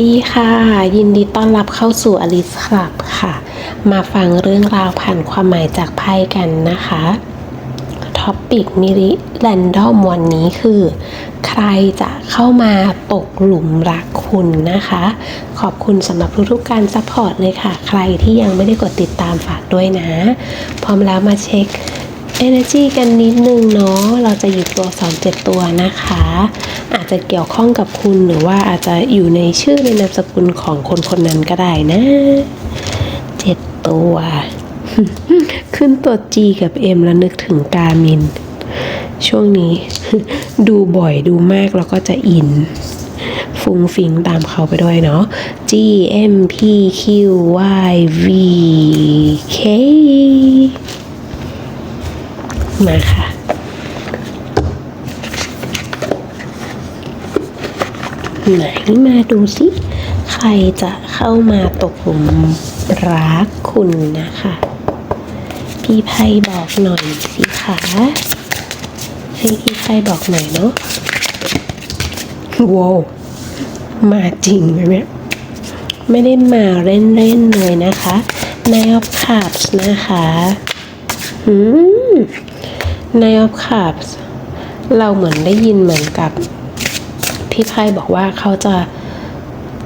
ดีค่ะ ยินดีต้อนรับเข้าสู่อลิสคลับค่ะ มาฟังเรื่องราวผ่านความหมายจากไพ่กันนะคะท็อปปิกมิริแรนดอมวันนี้คือ ใครจะเข้ามาตกหลุมรักคุณนะคะ ขอบคุณสำหรับทุกๆการซัพพอร์ตเลยค่ะ ใครที่ยังไม่ได้กดติดตามฝากด้วยนะ พร้อมแล้วมาเช็ค Energy กันนิดนึงเนาะ เราจะหยิบตัวสองเจ็ดตัวนะคะ อาจจะเกี่ยวข้องกับคุณหรือว่าอาจจะอยู่ในชื่อในนามสกุลของคนคนนั้นก็ได้นะเจ็ดตัว ขึ้นตัว G กับ M แล้วนึกถึงกามิน ช่วงนี้ดูบ่อยดูมากแล้วก็จะอิน ฟุ้งฟิงตามเขาไปด้วยเนาะ G M P Q Y V K มาค่ะ ไหนมาดูสิ ใครจะเข้ามาตกหลุมรักคุณนะคะ พี่ไพ่บอกหน่อยสิคะให้พี่ไพ่บอกหน่อยเนาะว้าวมาจริงนะเนี่ยไม่ได้มาเล่นๆเลยนะคะ Nine of Cups นะคะหืม Nine of Cups เราเหมือนได้ยินเหมือนกับพี่ไพ่บอกว่าเขาจะ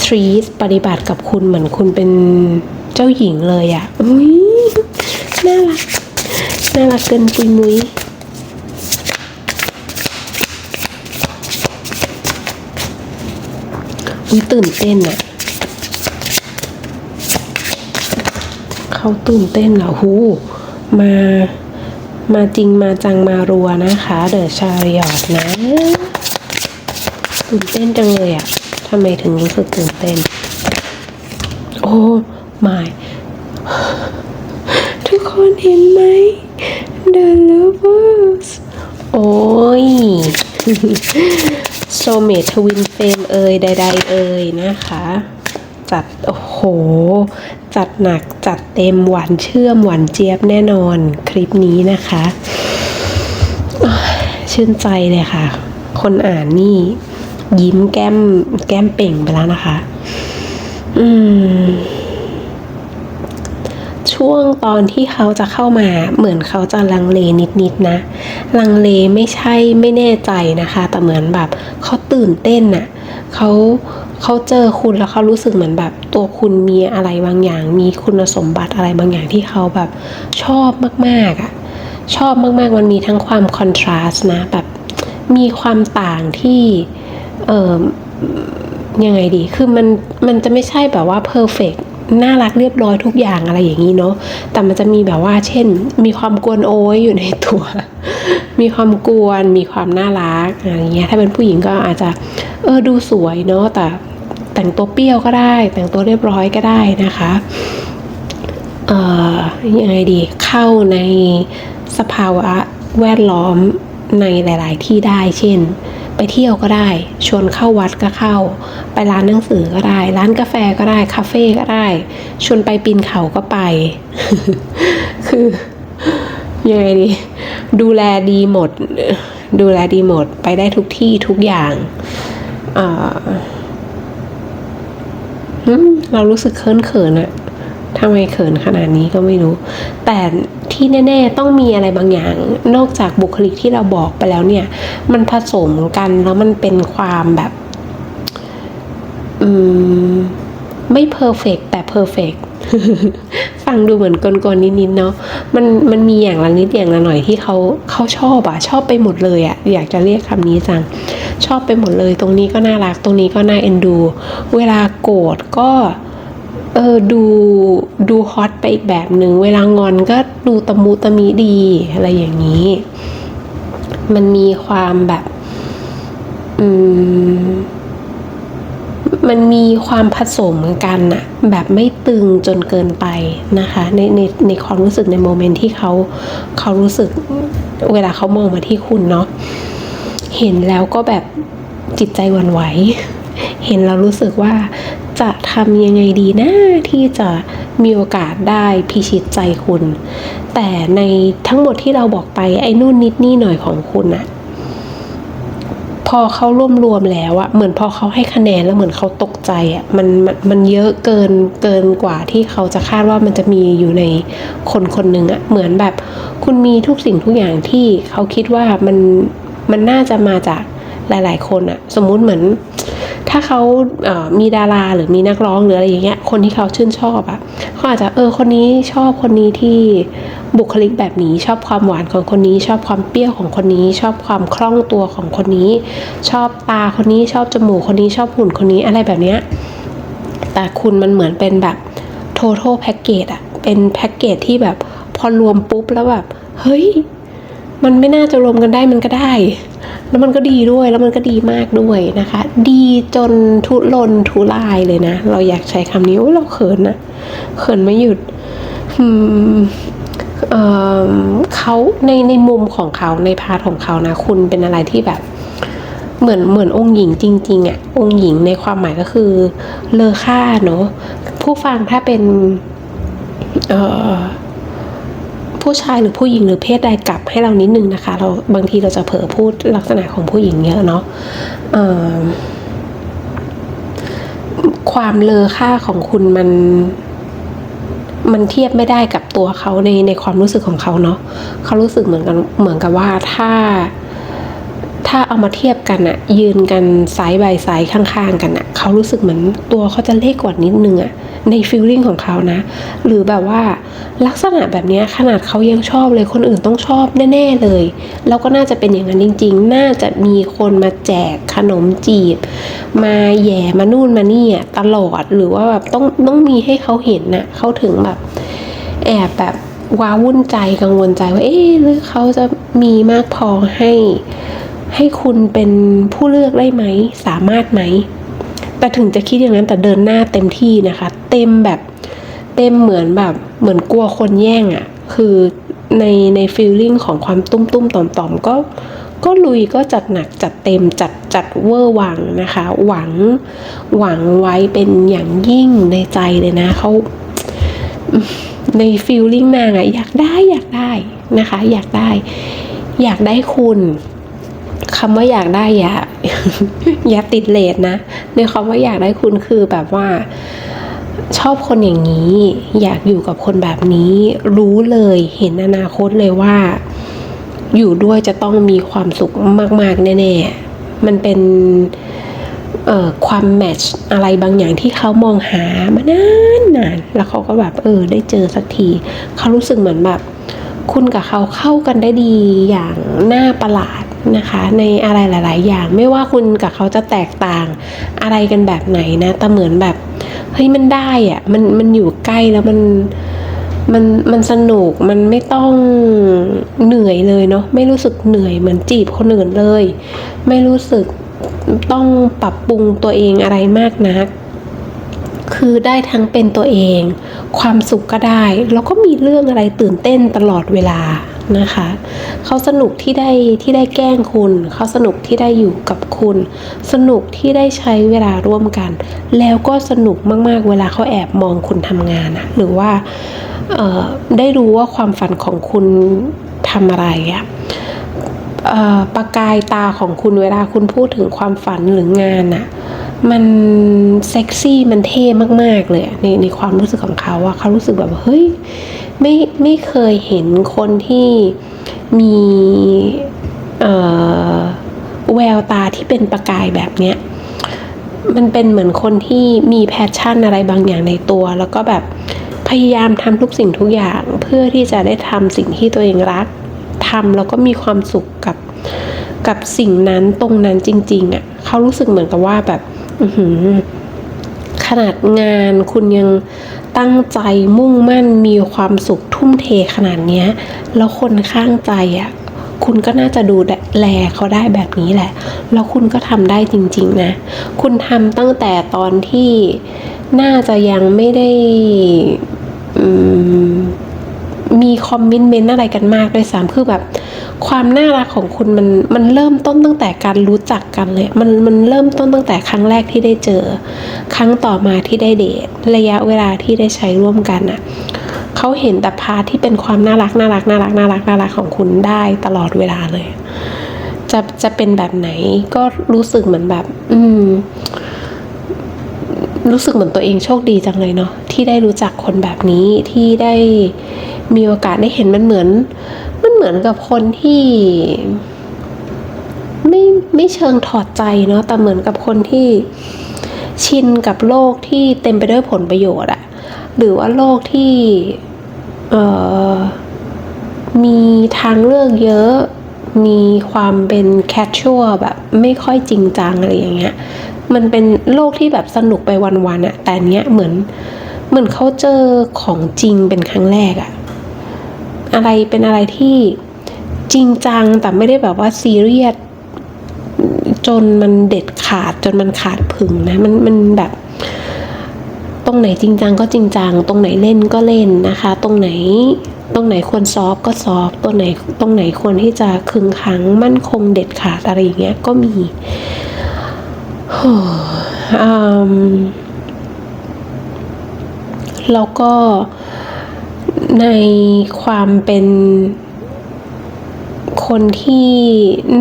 treat ปฏิบัติกับคุณเหมือนคุณเป็นเจ้าหญิงเลยอะ่ะอุ้ยน่ารัก น่ารักเกินปุยมุยอุ้ยตื่นเต้นอะเขาตื่นเต้นเหรอหูมา มาจริงมาจังมารัวนะคะ เดอะชาริออตนะตื่นเต้นจังเลยอะทำไมถึงรู้สึกตื่นเต้น โอ้ไม่ทุกคนเห็นไหม The Lovers โอ้ยโซเมททวินเฟมเอ่ยใดๆเอ่ยนะคะ จัด โอ้โห จัดหนักจัดเต็มหวานเชื่อมหวานเจี๊ยบแน่นอนคลิปนี้นะคะ ชื่นใจเลยค่ะ คนอ่านนี่ ยิ้มแก้มแก้มเป่งไปแล้วนะคะ อืม ช่วงตอนที่เขาจะเข้ามาเหมือนเขาจะลังเลนิดๆนะลังเลไม่ใช่ไม่แน่ใจนะคะ แต่เหมือนแบบเขาตื่นเต้นน่ะเขา เขาเจอคุณแล้วเขารู้สึกเหมือนแบบ ตัวคุณมีอะไรบางอย่าง มีคุณสมบัติอะไรบางอย่างที่เขาแบบชอบมากๆอะ่ะชอบมากๆ มันมีทั้งความคอนทราสต์นะแบบมีความต่างที่เออยังไงดี คือมันมันจะไม่ใช่แบบว่าเพอร์เฟกน่ารักเรียบร้อยทุกอย่างอะไรอย่างนี้เนาะ แต่มันจะมีแบบว่า เช่น มีความกวนโอ้ยอยู่ในตัว มีความกวน มีความน่ารักอะไรเงี้ย ถ้าเป็นผู้หญิงก็อาจจะ เออดูสวยเนาะ แต่ แต่งตัวเปรี้ยวก็ได้ แต่งตัวเรียบร้อยก็ได้นะคะเอ่อยังไงดีเข้าในสภาวะแวดล้อมในหลาย ๆ ที่ได้ เช่น ไปเที่ยวก็ได้ ชวนเข้าวัดก็เข้า ไปร้านหนังสือก็ได้ ร้านกาแฟก็ได้ คาเฟ่ก็ได้ ชวนไปปีนเขาก็ไป คือยังไงดี ดูแลดีหมด ดูแลดีหมด ไปได้ทุกที่ทุกอย่างอ่อหืม เรารู้สึกเขินเขินอะทำไมเขินขนาดนี้ก็ไม่รู้ แต่ที่แน่ ๆ ต้องมีอะไรบางอย่าง นอกจากบุคลิกที่เราบอกไปแล้วเนี่ย มันผสมกันแล้วมันเป็นความแบบ อืม ไม่เพอร์เฟกแต่เพอร์เฟกฟังดูเหมือนกลๆนิดๆเนาะมันมันมีอย่างละนิดอย่างละหน่อยที่เขาเขาชอบอะชอบไปหมดเลยอะอยากจะเรียกคำนี้จัง ชอบไปหมดเลย ตรงนี้ก็น่ารัก ตรงนี้ก็น่าเอ็นดู เวลาโกรธก็เออดูดูฮอตไปอีกแบบหนึ่งเวลางอนก็ดูตะมุตะมิดีอะไรอย่างนี้ มันมีความแบบอืมมันมีความผสมกันอะแบบไม่ตึงจนเกินไปนะคะ ในในในความรู้สึกในโมเมนต์ที่เขาเขารู้สึกเวลาเขามองมาที่คุณเนาะ เห็นแล้วก็แบบจิตใจวั่นไหว เห็นแล้วรู้สึกว่าจะทำยังไงดีนะที่จะมีโอกาสได้พิชิตใจคุณ แต่ในทั้งหมดที่เราบอกไปไอ้นู่นนิดนี่หน่อยของคุณอะพอเขารวมรวมแล้วอะเหมือนพอเขาให้คะแนนแล้วเหมือนเขาตกใจอะมันมันมันเยอะเกินเกินกว่าที่เขาจะคาดว่ามันจะมีอยู่ในคนคนหนึ่งอะเหมือนแบบ คุณมีทุกสิ่งทุกอย่างที่เขาคิดว่ามัน มันน่าจะมาจากหลาย ๆ คนอะสมมุติเหมือน ถ้าเขาเมีดาราหรือมีนักร้องหรืออะไรอย่างเงี้ยคนที่เขาชื่นชอบอะเขาอาจจะเออคนนี้ชอบคนนี้ที่บุคลิกแบบนี้ชอบความหวานของคนนี้ ชอบความเปรี้ยวของคนนี้ ชอบความคล่องตัวของคนนี้ ชอบตาคนนี้ชอบจมูกคนนี้ชอบหุ่นคนนี้อะไรแบบเนี้ยแต่คุณมันเหมือนเป็นแบบ total package อะเป็นแพ็กเกจที่แบบพอรวมปุ๊บแล้วแบบ เฮ้ย มันไม่น่าจะรวมกันได้มันก็ได้ แล้วมันก็ดีด้วยแล้วมันก็ดีมากด้วยนะคะ ดีจนทุรนทุรายเลยนะ เราอยากใช้คำนี้โอ้ยเราเขินนะเขินไม่หยุดอืมเขาในในมุมของเขาในพาร์ทของเขานะ คุณเป็นอะไรที่แบบ เหมือนเหมือนองค์หญิงจริง ๆอะ่ะองค์หญิงในความหมายก็คือเลอค่าเนาะผู้ฟังถ้าเป็น เผู้ชายหรือผู้หญิงหรือเพศใดกลับให้เรานิดนึงนะคะ เราบางทีเราจะเผลอพูดลักษณะของผู้หญิงเยอะเนาะความเลอค่าของคุณมันมันเทียบไม่ได้กับตัวเขาในในความรู้สึกของเขาเนาะเขารู้สึกเหมือนกันเหมือนกับว่าถ้า ถ้าเอามาเทียบกันอะยืนกันไซส์บายไซส์ข้างๆ กันอะเขารู้สึกเหมือนตัวเขาจะเล็กกว่านิดนึงอะ ในฟีลลิ่งของเขานะ หรือแบบว่าลักษณะแบบนี้ขนาดเขายังชอบเลยคนอื่นต้องชอบแน่ๆเลย แล้วก็น่าจะเป็นอย่างนั้นจริง ๆ น่าจะมีคนมาแจกขนมจีบ มาแย่มานู่นมานี่อะตลอดหรือว่าแบบต้องต้องมีให้เขาเห็นน่ะเขาถึงแบบแอบแบบว้าวุ่นใจกังวลใจว่าเอ๊ะหรือเขาจะมีมากพอให้ ให้คุณเป็นผู้เลือกได้ไหม สามารถไหม แต่ถึงจะคิดอย่างนั้นแต่เดินหน้าเต็มที่นะคะ เต็มแบบเต็มเหมือนแบบเหมือนกลัวคนแย่งอะ่ะ คือในในฟีลลิ่งของความตุ้มตุ้มต่อมต่อมก็ก็ลุยก็จัดหนักจัดเต็มจัดจัดเวอร์วังนะคะ หวังหวังไว้เป็นอย่างยิ่งในใจเลยนะเขาในฟีลลิ่งนางอะอยากได้อยากได้นะคะ อยากได้ อยากได้คุณ คำว่าอยากได้อย่าอย่าติดเลทนะ ในคำว่าอยากได้คุณคือแบบว่า ชอบคนอย่างนี้ อยากอยู่กับคนแบบนี้ รู้เลยเห็นอนาคตเลยว่า อยู่ด้วยจะต้องมีความสุขมาก ๆ แน่ๆ มันเป็นความแมทช์อะไรบางอย่างที่เขามองหามานานนานแล้วเขาก็แบบเออ ได้เจอสักที เขารู้สึกเหมือนแบบ คุณกับเขาเข้ากันได้ดีอย่างน่าประหลาด นะคะ ในอะไรหลาย ๆ อย่าง ไม่ว่าคุณกับเขาจะแตกต่างอะไรกันแบบไหนนะแต่เหมือนแบบเฮ้ยมันได้อะมันมันอยู่ใกล้แล้วมันมันมันสนุกมันไม่ต้องเหนื่อยเลยเนาะไม่รู้สึกเหนื่อยเหมือนจีบคนอื่นเลย ไม่รู้สึกต้องปรับปรุงตัวเองอะไรมากนัก คือได้ทั้งเป็นตัวเอง ความสุขก็ได้ แล้วก็มีเรื่องอะไรตื่นเต้นตลอดเวลา นะคะ เขาสนุกที่ได้ที่ได้แกล้งคุณ เขาสนุกที่ได้อยู่กับคุณ สนุกที่ได้ใช้เวลาร่วมกัน แล้วก็สนุกมากๆ เวลาเขาแอบมองคุณทำงานอะหรือว่าได้รู้ว่าความฝันของคุณทำอะไรอะเอ่อประกายตาของคุณเวลาคุณพูดถึงความฝันหรืองานอะมันเซ็กซี่มันเท่มาก ๆ เลยในในความรู้สึกของเขาอะเขารู้สึกแบบเฮ้ย ไม่ไม่เคยเห็นคนที่มีเอ่อแววตาที่เป็นประกายแบบเนี้ยมันเป็นเหมือนคนที่มีแพชชั่นอะไรบางอย่างในตัว แล้วก็แบบพยายามทำทุกสิ่งทุกอย่างเพื่อที่จะได้ทำสิ่งที่ตัวเองรักทำแล้วก็มีความสุขกับกับสิ่งนั้นตรงนั้นจริง ๆอะ่ะเขารู้สึกเหมือนกับว่าแบบขนาดงานคุณยัง ตั้งใจมุ่งมั่นมีความสุขทุ่มเทขนาดเนี้ยแล้วคนข้างใจอะ่ะคุณก็น่าจะดูแลเขาได้แบบนี้แหละ แล้วคุณก็ทำได้จริง ๆ นะ คุณทำตั้งแต่ตอนที่น่าจะยังไม่ได้อื มีคอมมิชเมนต์อะไรกันมากด้วยซ้ำคือแบบ ความน่ารักของคุณมันมันเริ่มต้นตั้งแต่การรู้จักกันเลย มันมันเริ่มต้นตั้งแต่ครั้งแรกที่ได้เจอ ครั้งต่อมาที่ได้เดทระยะเวลาที่ได้ใช้ร่วมกันอะเขาเห็นแต่พาที่เป็นความน่ารักน่ารักน่ารักน่ารักน่ารักของคุณได้ตลอดเวลาเลย จะจะเป็นแบบไหนก็รู้สึกเหมือนแบบ อืมรู้สึกเหมือนตัวเองโชคดีจังเลยเนาะที่ได้รู้จักคนแบบนี้ที่ได้ มีโอกาสได้เห็นมันเหมือน มันเหมือนกับคนที่ไม่ไม่เชิงถอดใจเนาะแต่เหมือนกับคนที่ชินกับโลกที่เต็มไปด้วยผลประโยชน์อะหรือว่าโลกที่เอ่อมีทางเลือกเยอะ มีความเป็นแคชชัวแบบไม่ค่อยจริงจังอะไรอย่างเงี้ย มันเป็นโลกที่แบบสนุกไปวันๆอะแต่เนี้ยเหมือนเหมือนเขาเจอของจริงเป็นครั้งแรกอะ อะไรเป็นอะไรที่จริงจังแต่ไม่ได้แบบว่าซีเรียสจนมันเด็ดขาดจนมันขาดผึงนะมันมันแบบ ตรงไหนจริงจังก็จริงจัง ตรงไหนเล่นก็เล่นนะคะ ตรงไหนตรงไหนควรซอฟก็ซอฟตรงไหนตรงไหนควรที่จะขึงขังมั่นคงเด็ดขาดอะไรอย่างเงี้ยก็มีโอ้อืมแล้วก็ ในความเป็นคนที่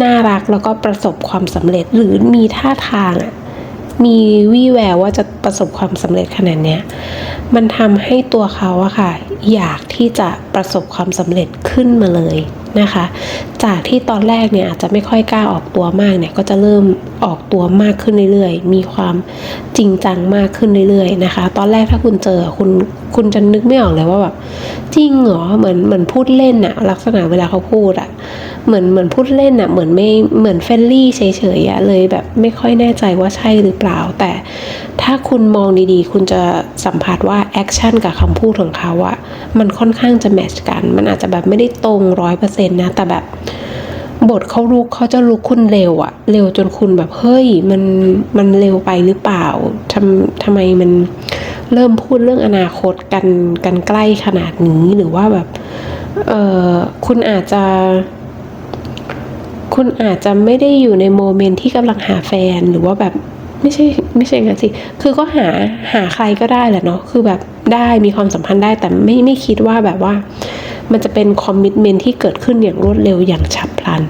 น่ารักแล้วก็ประสบความสำเร็จหรือมีท่าทางอะมีวี่แววว่าจะประสบความสำเร็จขนาดเนี้ย มันทำให้ตัวเขาอะค่ะ อยากที่จะประสบความสำเร็จขึ้นมาเลยนะคะ จากที่ตอนแรกเนี่ยอาจจะไม่ค่อยกล้าออกตัวมากเนี่ยก็จะเริ่มออกตัวมากขึ้นเรื่อยๆ มีความจริงจังมากขึ้นเรื่อยๆนะคะ ตอนแรกถ้าคุณเจอคุณคุณจะนึกไม่ออกเลยว่าแบบจริงเหรอเหมือนเหมือนพูดเล่นอะลักษณะเวลาเขาพูดอะเหมือนเหมือนพูดเล่นอะเหมือนไม่เหมือนเฟรนลี่เฉยๆอะเลยแบบไม่ค่อยแน่ใจว่าใช่หรือเปล่า แต่ถ้าคุณมองดีๆ คุณจะสัมผัสว่าแอคชั่นกับคำพูดของเขาอะมันค่อนข้างจะแมทช์กัน มันอาจจะแบบไม่ได้ตรงร้อยเปอร์เซ็นต์นะแต่แบบ บทเขาลุกเขาจะลุกคุณเร็วอะเร็วจนคุณแบบเฮ้ยมันมันเร็วไปหรือเปล่าทำทำไมมันเริ่มพูดเรื่องอนาคตกันกันใกล้ขนาดนี้หรือว่าแบบเออคุณอาจจะ คุณอาจจะไม่ได้อยู่ในโมเมนต์ที่กำลังหาแฟนหรือว่าแบบไม่ใช่ไม่ใช่งั้นสิ คือก็หาหาใครก็ได้แหละเนาะ คือแบบได้มีความสัมพันธ์ได้แต่ไม่ไม่คิดว่าแบบว่า มันจะเป็นคอมมิชเมนที่เกิดขึ้นอย่างรวดเร็วอย่างฉับพลัน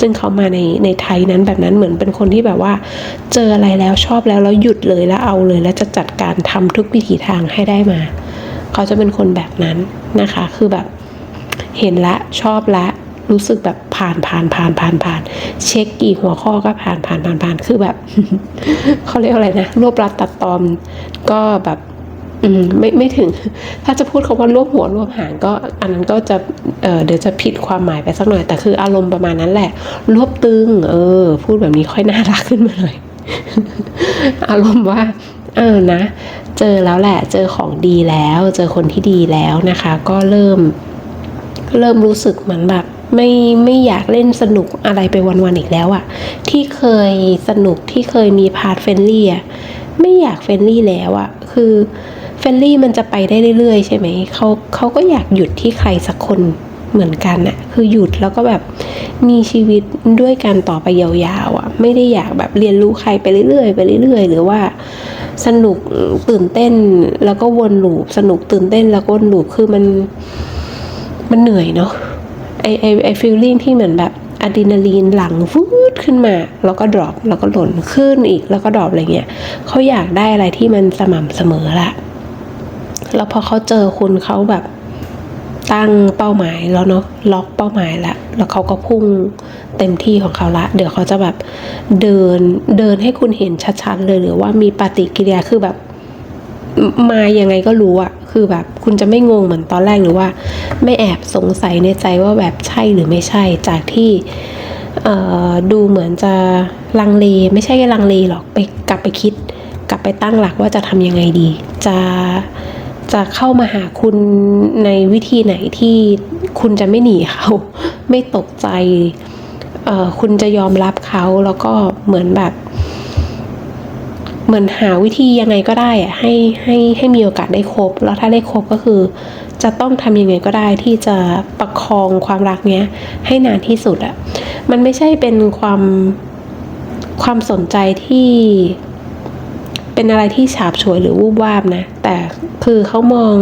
ซึ่งเขามาในในไทยนั้นแบบนั้นเหมือนเป็นคนที่แบบว่า เจออะไรแล้วชอบแล้วแล้วหยุดเลยแล้วเอาเลย แล้วจะจัดการทำทุกวิถีทางให้ได้มา เขาจะเป็นคนแบบนั้นนะคะ คือแบบเห็นละชอบละรู้สึกแบบผ่านผ่านผ่านผ่านผ่าน เช็คกี่หัวข้อก็ผ่านผ่านผ่านผ่านคือแบบเขาเรียกอะไรนะ รวบรัดตัดตอมก็แบบ อืมไม่ไม่ถึง ถ้าจะพูดคาว่ารวบหัวรวบหางก็ อันนั้นก็จะเออเดี๋ยวจะผิดความหมายไปสักหน่อย แต่คืออารมณ์ประมาณนั้นแหละ รวบตึง เออ พูดแบบนี้ค่อยน่ารักขึ้นมาหน่อยอารมณ์ว่า เออนะ เจอแล้วแหละ เจอของดีแล้ว เจอคนที่ดีแล้วนะคะ ก็เริ่ม เริ่มรู้สึกเหมือนแบบไม่ไม่อยากเล่นสนุกอะไรไปวันๆอีกแล้วอะที่เคยสนุกที่เคยมีพาร์ทเฟนลี่อะไม่อยากเฟนลี่แล้วอะคือ รนลี่มันจะไปได้เรื่อยๆ ใช่ไหมเขาเขาก็อยากหยุดที่ใครสักคนเหมือนกันอะคือหยุดแล้วก็แบบมีชีวิตด้วยกันต่อไปยาวๆอะไม่ได้อยากแบบเรียนรู้ใครไปเรื่อยๆไปเรื่อยๆ หรือว่าสนุกตื่นเต้นแล้วก็วนลูปสนุกตื่นเต้นแล้วก็วนลูปคือมันมันเหนื่อยเนาะไอไอไอฟีลลิ่งที่เหมือนแบบอะดรีนาลีนหลังฟูดขึ้นมา แล้วก็ดรอปแล้วก็หล่นขึ้นอีกแล้วก็ดรอปอะไรเงี้ยเขาอยากได้อะไรที่มันสม่ำเสมอละ แล้วพอเขาเจอคุณเขาแบบตั้งเป้าหมายแล้วเนาะล็อกเป้าหมายละแล้วเขาก็พุ่งเต็มที่ของเขาละ เดี๋ยวเขาจะแบบเดินเดินให้คุณเห็นชัดๆเลยหรือว่ามีปฏิกิริยาคือแบบมายังไงก็รู้อะคือแบบคุณจะไม่งงเหมือนตอนแรกหรือว่า ไม่แอบสงสัยในใจว่าแบบใช่หรือไม่ใช่จากที่ดูเหมือนจะลังเลไม่ใช่ลังเลหรอกไปกลับไปคิด กลับไปตั้งหลักว่าจะทำยังไงดี จะ จะเข้ามาหาคุณในวิธีไหนที่คุณจะไม่หนีเขา ไม่ตกใจคุณจะยอมรับเขาแล้วก็เหมือนแบบ เหมือนหาวิธียังไงก็ได้อะให้ให้ให้มีโอกาสได้คบ แล้วถ้าได้คบก็คือ จะต้องทำยังไงก็ได้ที่จะประคองความรักเนี้ย ให้นานที่สุดอะมันไม่ใช่เป็นความความสนใจที่ เป็นอะไรที่ฉาบฉวยหรือวูบวาบนะ แต่คือเขามอง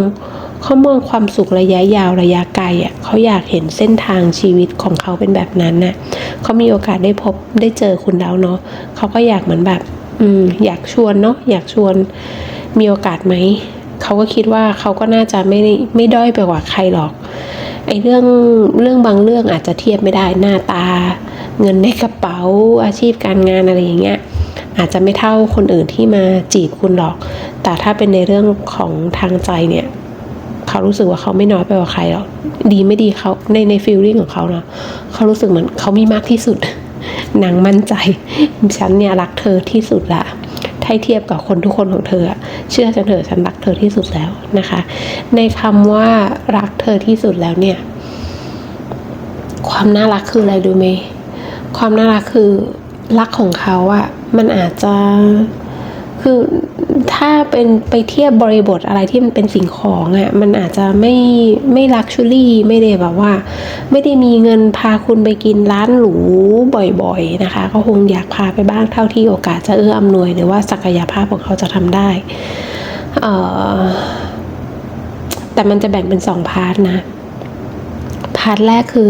เขามองความสุขระยะยาวระยะไกลอะเขาอยากเห็นเส้นทางชีวิตของเขาเป็นแบบนั้นน่ะเขามีโอกาสได้พบได้เจอคุณแล้วเนาะเขาก็อยากเหมือนแบบอืมอยากชวนเนาะอยากชวนมีโอกาสไหมเขาก็คิดว่าเขาก็น่าจะไม่ได้ไม่ด้อยไปกว่าใครหรอกไอ้เรื่องเรื่องบางเรื่องอาจจะเทียบไม่ได้หน้าตา เงินในกระเป๋าอาชีพการงานอะไรอย่างเงี้ย อาจจะไม่เท่าคนอื่นที่มาจีบคุณหรอก แต่ถ้าเป็นในเรื่องของทางใจเนี่ยเขารู้สึกว่าเขาไม่น้อยไปกว่าใครหรอกดีไม่ดีเขาในในฟีลลิ่งของเขาเนาะเขารู้สึกเหมือนเขามีมากที่สุดนางมั่นใจฉันเนี่ยรักเธอที่สุดละถ้าเทียบกับคนทุกคนของเธอ เชื่อฉันเถอะฉันรักเธอที่สุดแล้วนะคะ ในคำว่ารักเธอที่สุดแล้วเนี่ย ความน่ารักคืออะไรดูไหมความน่ารักคือรักของเขาอะ มันอาจจะคือถ้าเป็นไปเทียบบริบทอะไรที่มันเป็นสิ่งของอะมันอาจจะไม่ไม่ลักชูรี่ไม่ได้แบบว่า ไม่ได้มีเงินพาคุณไปกินร้านหรูบ่อยๆนะคะ ก็คงอยากพาไปบ้างเท่าที่โอกาสจะเอื้ออำนวยหรือว่าศักยภาพของเขาจะทำได้เออแต่มันจะแบ่งเป็นสองพาร์ทนะ พาร์ทแรกคือ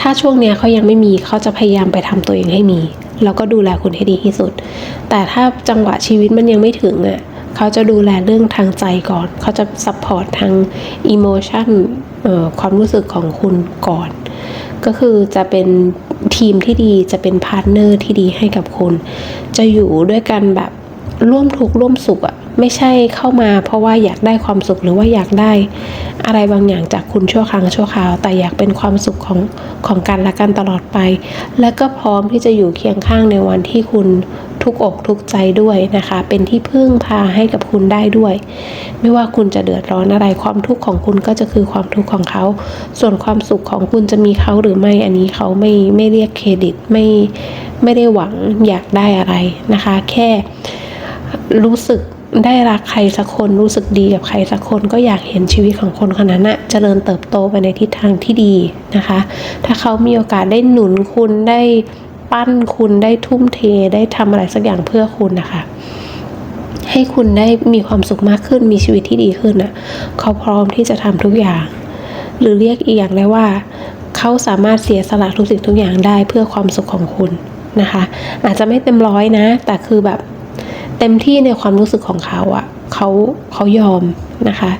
ถ้าช่วงเนี้ยเขายังไม่มีเขาจะพยายามไปทำตัวเองให้มี แล้วก็ดูแลคุณให้ดีที่สุด แต่ถ้าจังหวะชีวิตมันยังไม่ถึงอะเขาจะดูแลเรื่องทางใจก่อน เขาจะซัพพอร์ตทางอิโมชันความรู้สึกของคุณก่อน ก็คือจะเป็นทีมที่ดีจะเป็นพาร์ทเนอร์ที่ดีให้กับคุณ จะอยู่ด้วยกันแบบร่วมทุกข์ร่วมสุขอะ ไม่ใช่เข้ามาเพราะว่าอยากได้ความสุขหรือว่าอยากได้อะไรบางอย่างจากคุณชั่วครั้งชั่วคราว แต่อยากเป็นความสุขของของกันและกันตลอดไป และก็พร้อมที่จะอยู่เคียงข้างในวันที่คุณทุกอกทุกใจด้วยนะคะ เป็นที่พึ่งพาให้กับคุณได้ด้วย ไม่ว่าคุณจะเดือดร้อนอะไรความทุกข์ของคุณก็จะคือความทุกข์ของเขา ส่วนความสุขของคุณจะมีเขาหรือไม่อันนี้เขาไม่ไม่เรียกเครดิตไม่ไม่ได้หวังอยากได้อะไรนะคะ แค่รู้สึก ได้รักใครสักคนรู้สึกดีกับใครสักคนก็อยากเห็นชีวิตของคนคนนั้นนะเจริญเติบโตไปในทิศทางที่ดีนะคะ ถ้าเขามีโอกาสได้หนุนคุณได้ปั้นคุณได้ทุ่มเทได้ทำอะไรสักอย่างเพื่อคุณนะคะ ให้คุณได้มีความสุขมากขึ้นมีชีวิตที่ดีขึ้นนะเขาพร้อมที่จะทำทุกอย่าง หรือเรียกอีกอย่างได้ว่า เขาสามารถเสียสละทุกสิ่งทุกอย่างได้เพื่อความสุขของคุณนะคะ อาจจะไม่เต็มร้อยนะ แต่คือแบบ เต็มที่ในความรู้สึกของเขาอะเขาเขายอมนะคะ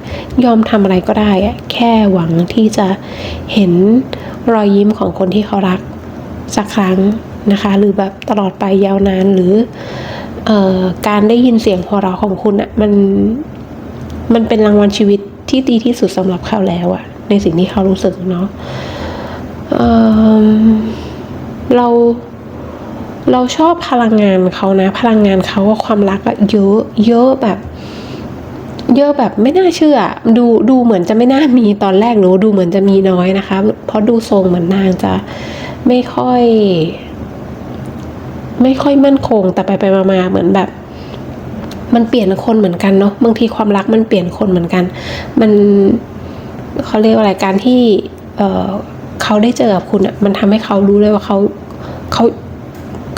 ยอมทำอะไรก็ได้อะแค่หวังที่จะเห็นรอยยิ้มของคนที่เขารักสักครั้งนะคะ หรือแบบตลอดไปยาวนานหรือออการได้ยินเสียงหัวเราะของคุณอะมันมันเป็นรางวัลชีวิตที่ดีที่สุดสำหรับเขาแล้วอะในสิ่งที่เขารู้สึกเนาะเเรา เราชอบพลังงานเขานะ พลังงานเขาว่าความรักอะเยอะเยอะแบบ เยอะแบบไม่น่าเชื่อ ดูดูเหมือนจะไม่น่ามีตอนแรกหรือว่าดูเหมือนจะมีน้อยนะคะ เพราะดูทรงเหมือนนางจะไม่ค่อย ไม่ค่อยมั่นคงแต่ไปไปมาเหมือนแบบ มันเปลี่ยนคนเหมือนกันเนาะบางทีความรักมันเปลี่ยนคนเหมือนกัน มันเขาเรียกว่าอะไรการที่ เเขาได้เจอกับคุณอะมันทำให้เขารู้เลยว่าเขาเขา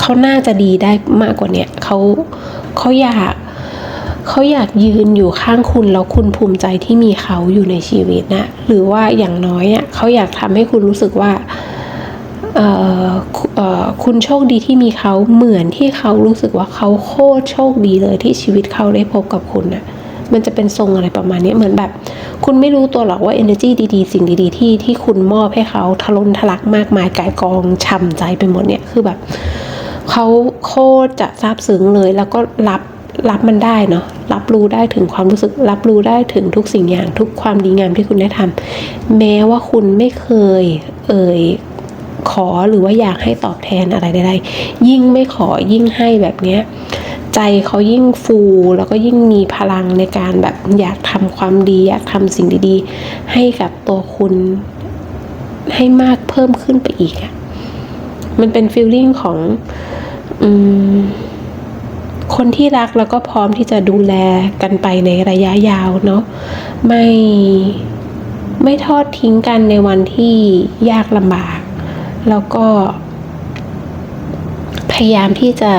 เขาน่าจะดีได้มากกว่าเนี้ยเขาเขาอยากเขาอยากยืนอยู่ข้างคุณแล้วคุณภูมิใจที่มีเขาอยู่ในชีวิตนะหรือว่าอย่างน้อยอะเขาอยากทำให้คุณรู้สึกว่าเออเออคุณโชคดีที่มีเขาเหมือนที่เขารู้สึกว่าเขาโคตรโชคดีเลยที่ชีวิตเขาได้พบกับคุณน่ะมันจะเป็นทรงอะไรประมาณนี้เหมือนแบบ คุณไม่รู้ตัวหรอกว่า energy ดีๆ สิ่งดีๆ ที่ที่คุณมอบให้เขาทะลนทะลักมากมายกายกองช่ำใจไปหมดเนี่ยคือแบบ เขาโคตรจะซาบซึ้งเลย แล้วก็รับรับมันได้เนาะรับรู้ได้ถึงความรู้สึก รับรู้ได้ถึงทุกสิ่งอย่างทุกความดีงามที่คุณได้ทำแม้ว่าคุณไม่เคย เอ่ยขอหรือว่าอยากให้ตอบแทนอะไรใดๆยิ่งไม่ขอยิ่งให้แบบเนี้ยใจเขายิ่งฟูแล้วก็ยิ่งมีพลังในการแบบอยากทำความดี อยากทำสิ่งดีๆ ให้กับตัวคุณให้มากเพิ่มขึ้นไปอีกอะมันเป็นฟีลลิ่งของ คนที่รักแล้วก็พร้อมที่จะดูแลกันไปในระยะยาวเนาะไม่ไม่ทอดทิ้งกันในวันที่ยากลำบาก แล้วก็พยายามที่จะ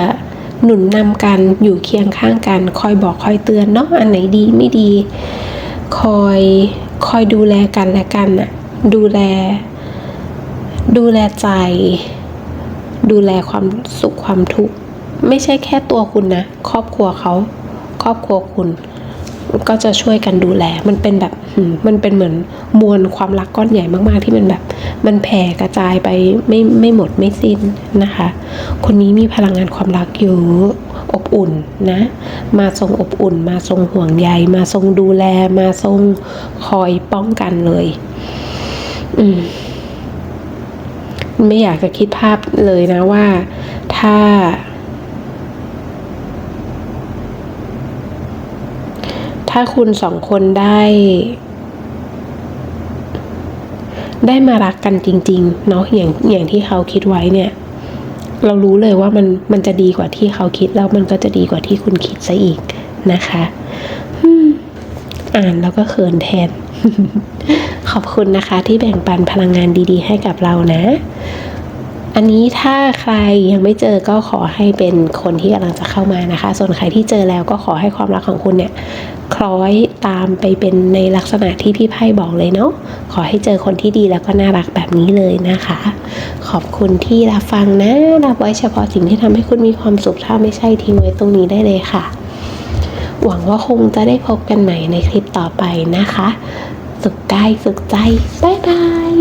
หนุนนำกันอยู่เคียงข้างกัน คอยบอกคอยเตือนเนาะอันไหนดีไม่ดี คอยคอยดูแลกันและกันนะดูแล ดูแลใจ ดูแลความสุขความทุกข์ไม่ใช่แค่ตัวคุณนะ ครอบครัวเขา ครอบครัวคุณ ก็จะช่วยกันดูแล มันเป็นแบบมมันเป็นเหมือนมวลความรักก้อนใหญ่มาก ๆ ที่มันแบบ มันแผ่กระจายไปไม่ไม่หมดไม่สิ้นนะคะ คนนี้มีพลังงานความรักเยอะอบอุ่นนะ มาทรงอบอุ่น มาทรงห่วงใย มาทรงดูแล มาทรงคอยป้องกันเลย อืม ไม่อยากจะคิดภาพเลยนะว่าถ้า ถ้าคุณสองคนได้ ได้มารักกันจริง ๆ เนาะอย่างอย่างที่เขาคิดไว้เนี่ย เรารู้เลยว่ามันมันจะดีกว่าที่เขาคิดแล้วมันก็จะดีกว่าที่คุณคิดซะอีกนะคะอ่านแล้วก็เขินแทน ขอบคุณนะคะ ที่แบ่งปันพลังงานดีๆ ให้กับเรานะ อันนี้ถ้าใครยังไม่เจอก็ขอให้เป็นคนที่กำลังจะเข้ามานะคะ ส่วนใครที่เจอแล้วก็ขอให้ความรักของคุณเนี่ยคล้อยตามไปเป็นในลักษณะที่พี่ไพ่บอกเลยเนาะขอให้เจอคนที่ดีแล้วก็น่ารักแบบนี้เลยนะคะ ขอบคุณที่รับฟังนะรับไว้เฉพาะสิ่งที่ทำให้คุณมีความสุขถ้าไม่ใช่ทิ้งไว้ตรงนี้ได้เลยค่ะ หวังว่าคงจะได้พบกันใหม่ในคลิปต่อไปนะคะ ฝึกกายฝึกใจ บ๊ายบาย